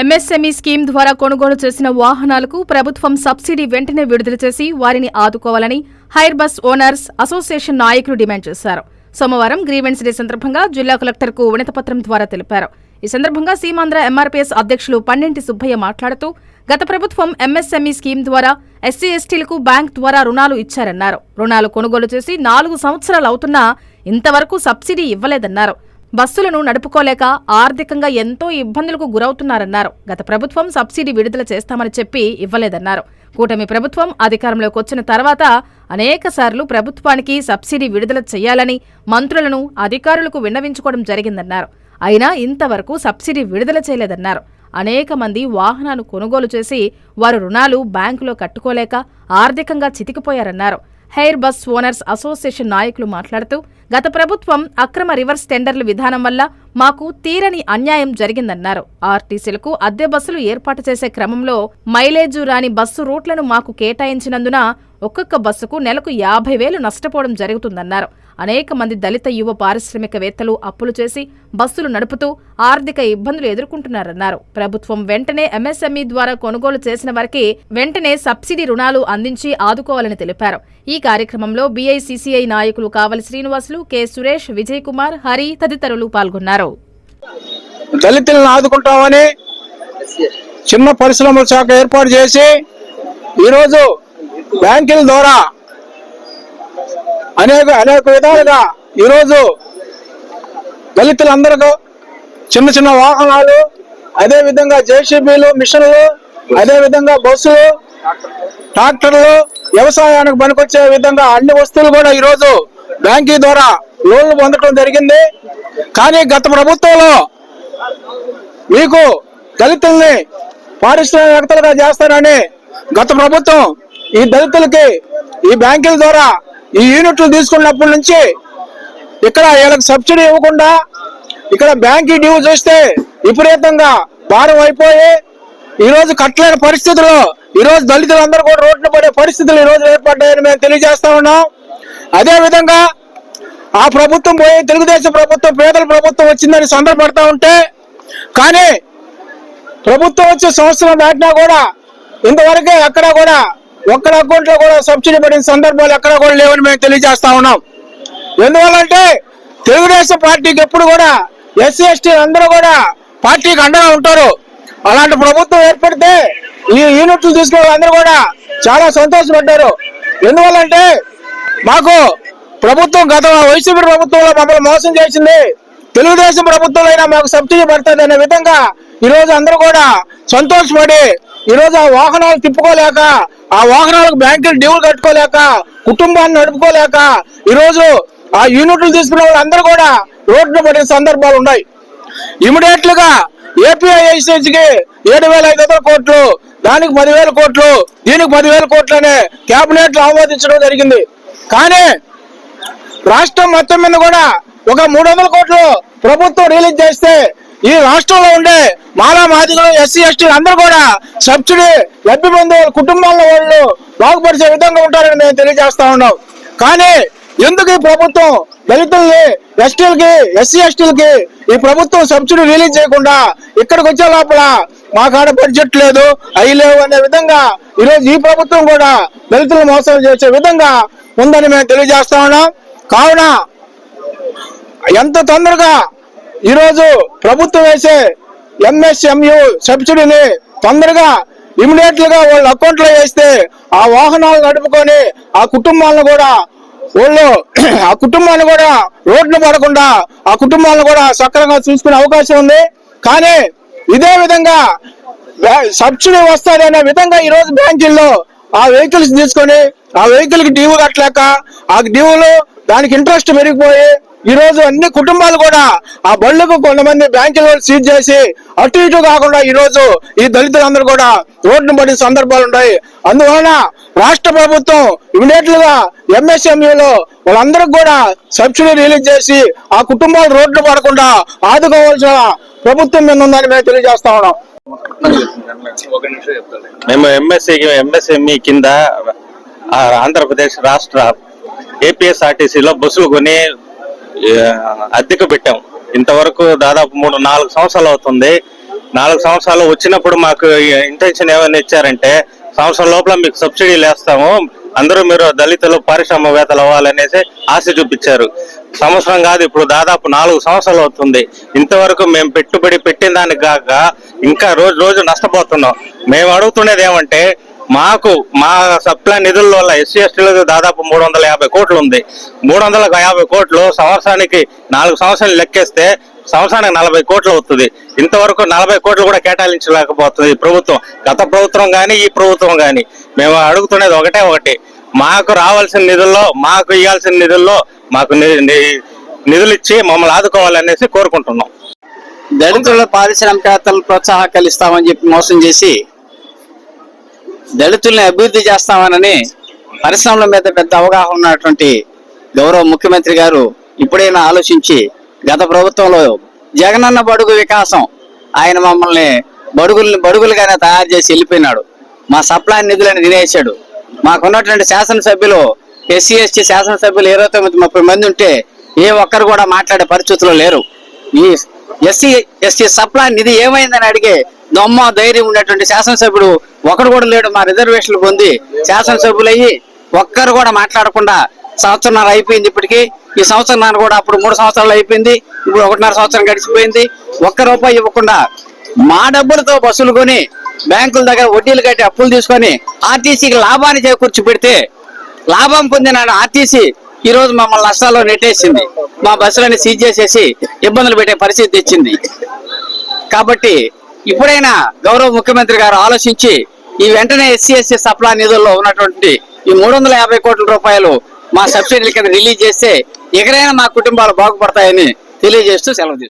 MSME scheme ద్వారా కొనుగోలు చేసిన వాహనాలకు ప్రభుత్వం సబ్సిడీ వెంటనే విడుదల చేసి వారిని ఆదుకోవాలని హైర్ బస్ ఓనర్స్ అసోసియేషన్ నాయకులు డిమాండ్ చేశారు. సోమవారం గ్రీవెన్స్ డే సందర్భంగా జిల్లా కలెక్టర్కు వినతపత్రం ద్వారా తెలిపారు. ఈ సందర్భంగా సీమాంధ్ర ఎంఆర్పీఎస్ అధ్యక్షులు పన్నెంటి సుబ్బయ్య మాట్లాడుతూ గత ప్రభుత్వం ఎంఎస్ఎంఈ స్కీమ్ ద్వారా ఎస్సీ ఎస్టీలకు బ్యాంక్ ద్వారా రుణాలు ఇచ్చారన్నారు. రుణాలు కొనుగోలు చేసి నాలుగు సంవత్సరాలు అవుతున్నా ఇంతవరకు సబ్సిడీ ఇవ్వలేదన్నారు. బస్సులను నడుపుకోలేక ఆర్థికంగా ఎంతో ఇబ్బందులకు గురవుతున్నారన్నారు. గత ప్రభుత్వం సబ్సిడీ విడుదల చేస్తామని చెప్పి ఇవ్వలేదన్నారు. కూటమి ప్రభుత్వం అధికారంలోకి వచ్చిన తర్వాత అనేక సార్లు ప్రభుత్వానికి సబ్సిడీ విడుదల చేయాలని మంత్రులను అధికారులకు విన్నవించుకోవడం జరిగిందన్నారు. అయినా ఇంతవరకు సబ్సిడీ విడుదల చేయలేదన్నారు. అనేక మంది వాహనాలు కొనుగోలు చేసి వారు రుణాలు బ్యాంకులో కట్టుకోలేక ఆర్థికంగా చితికిపోయారన్నారు. హెయిర్ బస్ ఓనర్స్ అసోసియేషన్ నాయకులు మాట్లాడుతూ గత ప్రభుత్వం అక్రమ రివర్స్ టెండర్ల విధానం వల్ల మాకు తీరని అన్యాయం జరిగిందన్నారు. ఆర్టీసీలకు అద్దె బస్సులు ఏర్పాటు చేసే క్రమంలో మైలేజు రాని బస్సు రూట్లను మాకు కేటాయించినందున ఒక్కొక్క బస్సుకు నెలకు యాభై వేలు నష్టపోవడం జరుగుతుందన్నారు. అనేక మంది దళిత యువ పారిశ్రామికవేత్తలు అప్పులు చేసి బస్సులు నడుపుతూ ఆర్థిక ఇబ్బందులు ఎదుర్కొంటున్నారన్నారు. ప్రభుత్వం వెంటనే ఎంఎస్ఎంఈ ద్వారా కొనుగోలు చేసిన వారికి వెంటనే సబ్సిడీ రుణాలు అందించి ఆదుకోవాలని తెలిపారు. ఈ కార్యక్రమంలో బీఐసీసీఐ నాయకులు కావలి శ్రీనివాసులు కె సురేష్ విజయ్ కుమార్ హరి తదితరులు పాల్గొన్నారు. దళితులను ఆదుకుంటామని చిన్న పరిశ్రమల శాఖ ఏర్పాటు చేసి ఈరోజు బ్యాంకుల ద్వారా అనేక అనేక విధాలుగా ఈరోజు దళితులందరికీ చిన్న చిన్న వాహనాలు అదే విధంగా జేసీబీలు మిషన్లు అదే విధంగా బస్సులు ట్రాక్టర్లు వ్యవసాయానికి పనికొచ్చే విధంగా అన్ని వస్తువులు కూడా ఈరోజు బ్యాంకీ ద్వారా లోన్లు పొందడం జరిగింది. కానీ గత ప్రభుత్వంలో మీకు దళితుల్ని పారిశ్రామికవేత్తలుగా చేస్తానని గత ప్రభుత్వం ఈ దళితులకి ఈ బ్యాంకుల ద్వారా ఈ యూనిట్లు తీసుకున్నప్పటి నుంచి ఇక్కడ వీళ్ళకి సబ్సిడీ ఇవ్వకుండా ఇక్కడ బ్యాంక్ డ్యూ చూస్తే విపరీతంగా భారం అయిపోయి ఈరోజు కట్టలేని పరిస్థితుల్లో ఈరోజు దళితులందరూ కూడా రోడ్డు పడే పరిస్థితులు ఈ రోజు ఏర్పడ్డాయని మేము తెలియజేస్తా ఉన్నాం. అదే విధంగా ఆ ప్రభుత్వం పోయి తెలుగుదేశం ప్రభుత్వం పేదల ప్రభుత్వం వచ్చిందని సందర్భపడతా ఉంటే కానీ ప్రభుత్వం వచ్చే సంవత్సరం దాటినా కూడా ఇంతవరకే అక్కడ కూడా ఒక్కడ అకౌంట్లో కూడా సబ్సిడీ పడిన సందర్భాలు ఎక్కడ కూడా లేవని మేము తెలియజేస్తా ఉన్నాం. ఎందువల్లంటే తెలుగుదేశం పార్టీకి ఎప్పుడు కూడా ఎస్సీ ఎస్టీ అందరూ కూడా పార్టీకి అండగా ఉంటారు. అలాంటి ప్రభుత్వం ఏర్పడితే ఈ యూనిట్లు తీసుకునే అందరూ కూడా చాలా సంతోషపడ్డారు. ఎందువల్లంటే మాకు ప్రభుత్వం గత వైసీపీ ప్రభుత్వంలో మమ్మల్ని మోసం చేసింది. తెలుగుదేశం ప్రభుత్వంలో అయినా మాకు సబ్సిడీ పడుతుంది అనే విధంగా ఈ రోజు అందరూ కూడా సంతోషపడి ఈ రోజు ఆ వాహనాలు తిప్పుకోలేక ఆ వాహనాలకు బ్యాంకులు డ్యూలు కట్టుకోలేక కుటుంబాన్ని నడుపుకోలేక ఈరోజు ఆ యూనిట్లు తీసుకున్న వాళ్ళందరూ కూడా రోడ్డు పడిన సందర్భాలు ఉన్నాయి. ఇమీడియట్గా ఏడు వేల ఐదు వందల కోట్లు దానికి పదివేల కోట్లు దీనికి పదివేల కోట్లు అనే కేబినెట్ ఆమోదించడం జరిగింది. కానీ రాష్ట్రం మొత్తం మీద కూడా ఒక మూడు వందల కోట్లు ప్రభుత్వం రిలీజ్ చేస్తే ఈ రాష్ట్రంలో ఉండే మాలా మాదిగలు ఎస్సీ ఎస్టీలు అందరూ కూడా సబ్సిడీ లబ్ధి పొందే కుటుంబాల వాళ్ళు బాగుపరిచే విధంగా ఉంటారని మేము తెలియజేస్తా ఉన్నాం. కానీ ఎందుకు ఈ ప్రభుత్వం దళితుల్ని ఎస్టీలకి ఎస్సీ ఎస్టీలకి ఈ ప్రభుత్వం సబ్సిడీ రిలీజ్ చేయకుండా ఇక్కడికి వచ్చే లోపల మా కాడ బడ్జెట్ లేదు అయి లేవు అనే విధంగా ఈరోజు ఈ ప్రభుత్వం కూడా దళితులను మోసం చేసే విధంగా ఉందని మేము తెలియజేస్తా ఉన్నాం. కావున ఎంత తొందరగా ఈరోజు ప్రభుత్వం వేసే ఎంఎస్ఎంయు సబ్సిడీని తొందరగా ఇమీడియట్గా వాళ్ళ అకౌంట్లో వేస్తే ఆ వాహనాలు నడుపుకొని ఆ కుటుంబాలను కూడా వాళ్ళు ఆ కుటుంబాన్ని కూడా రోడ్లు పడకుండా ఆ కుటుంబాలను కూడా సక్రమంగా చూసుకునే అవకాశం ఉంది. కానీ ఇదే విధంగా సబ్సిడీ వస్తారనే విధంగా ఈ రోజు బ్యాంకుల్లో ఆ వెహికల్స్ తీసుకొని ఆ వెహికల్కి డ్యూ కట్టలేక ఆ డ్యూలు దానికి ఇంట్రెస్ట్ పెరిగిపోయి ఈ రోజు అన్ని కుటుంబాలు కూడా ఆ బళ్ళకు కొంతమంది బ్యాంకుల సీజ్ చేసి అటు ఇటు కాకుండా ఈ రోజు ఈ దళితులందరూ కూడా రోడ్డును పడిన సందర్భాలు ఉన్నాయి అందువలన రాష్ట్ర ప్రభుత్వం ఇమీడియట్గా ఎంఎస్ఎంఈలో వాళ్ళందరికి కూడా సబ్సిడీ రిలీజ్ చేసి ఆ కుటుంబాలు రోడ్లు పడకుండా ఆదుకోవాల్సిన ప్రభుత్వం మీద ఉందని మేము తెలియజేస్తా ఉన్నాం. మేము ఎంఎస్సి ఎంఎస్ఎంఈ కింద ఆంధ్రప్రదేశ్ రాష్ట్ర ఏపీఎస్ఆర్టీసీలో బస్సులు కొని అద్దెకు పెట్టాం. ఇంతవరకు దాదాపు మూడు నాలుగు సంవత్సరాలు అవుతుంది. నాలుగు సంవత్సరాలు వచ్చినప్పుడు మాకు ఇంటెన్షన్ ఏమైనా ఇచ్చారంటే సంవత్సరం లోపల మీకు సబ్సిడీలు వేస్తాము అందరూ మీరు దళితులు పారిశ్రామికవేత్తలు అవ్వాలనేసి ఆశ చూపించారు. సంవత్సరం కాదు ఇప్పుడు దాదాపు నాలుగు సంవత్సరాలు అవుతుంది. ఇంతవరకు మేము పెట్టుబడి పెట్టిన దానికి కాక ఇంకా రోజు రోజు నష్టపోతున్నాం. మేము అడుగుతున్నది ఏమంటే మాకు మా సప్లై నిధుల వల్ల ఎస్సీ ఎస్టీలకు దాదాపు మూడు వందల యాభై కోట్లు ఉంది మూడు వందల యాభై కోట్లు సంవత్సరానికి నాలుగు సంవత్సరాలు లెక్కేస్తే సంవత్సరానికి నలభై కోట్లు అవుతుంది. ఇంతవరకు నలభై కోట్లు కూడా కేటాయించలేకపోతుంది ప్రభుత్వం. గత ప్రభుత్వం కానీ ఈ ప్రభుత్వం కానీ మేము అడుగుతున్నది ఒకటే ఒకటి. మాకు రావాల్సిన నిధుల్లో మాకు ఇవ్వాల్సిన నిధుల్లో మాకు ని- నిధులు ఇచ్చి మమ్మల్ని ఆదుకోవాలనేసి కోరుకుంటున్నాం. దళితుల పారిశ్రామికవేత్తలు ప్రోత్సాహకాలు ఇస్తామని చెప్పి మోసం చేసి దళితుల్ని అభివృద్ధి చేస్తామనని పరిశ్రమల మీద పెద్ద అవగాహన ఉన్నటువంటి గౌరవ ముఖ్యమంత్రి గారు ఇప్పుడైనా ఆలోచించి గత ప్రభుత్వంలో జగనన్న బడుగు వికాసం ఆయన మమ్మల్ని బడుగుల్ని బడుగులుగానే తయారు చేసి వెళ్ళిపోయినాడు. మా సప్లై నిధులను తినేసాడు మాకున్నటువంటి శాసనసభ్యులు ఎస్సీ ఎస్టీ శాసనసభ్యులు ఇరవై తొమ్మిది ముప్పై మంది ఉంటే ఏ ఒక్కరు కూడా మాట్లాడే పరిస్థితుల్లో లేరు. ఈ ఎస్సీ ఎస్టీ సప్లై నిధి ఏమైందని అడిగే దొమ్మ ధైర్యం ఉన్నటువంటి శాసనసభ్యుడు ఒకడు కూడా లేడు మా రిజర్వేషన్లు పొంది శాసనసభ్యులయ్యి ఒక్కరు కూడా మాట్లాడకుండా సంవత్సరంన్నర అయిపోయింది ఇప్పటికీ. ఈ సంవత్సరం కూడా అప్పుడు మూడు సంవత్సరాలు అయిపోయింది ఇప్పుడు ఒకటిన్నర సంవత్సరం గడిచిపోయింది. ఒక్క రూపాయి ఇవ్వకుండా మా డబ్బులతో బస్సులు కొని బ్యాంకుల దగ్గర వడ్డీలు కట్టి అప్పులు తీసుకొని ఆర్టీసీకి లాభాన్ని చేకూర్చి పెడితే లాభం పొందిన ఆర్టీసీ ఈ రోజు మమ్మల్ని నష్టాల్లో నెట్టేసింది. మా బస్సులని సీజ్ చేసేసి ఇబ్బందులు పెట్టే పరిస్థితి తెచ్చింది. కాబట్టి ఇప్పుడైనా గౌరవ ముఖ్యమంత్రి గారు ఆలోచించి ఈ వెంటనే ఎస్సీ ఎస్సీ సప్లా నిధుల్లో ఉన్నటువంటి ఈ మూడు వందల యాభై కోట్ల రూపాయలు మా సబ్సిడీల కింద రిలీజ్ చేస్తే ఎక్కడైనా మా కుటుంబాలు బాగుపడతాయని తెలియజేస్తూ సెలవు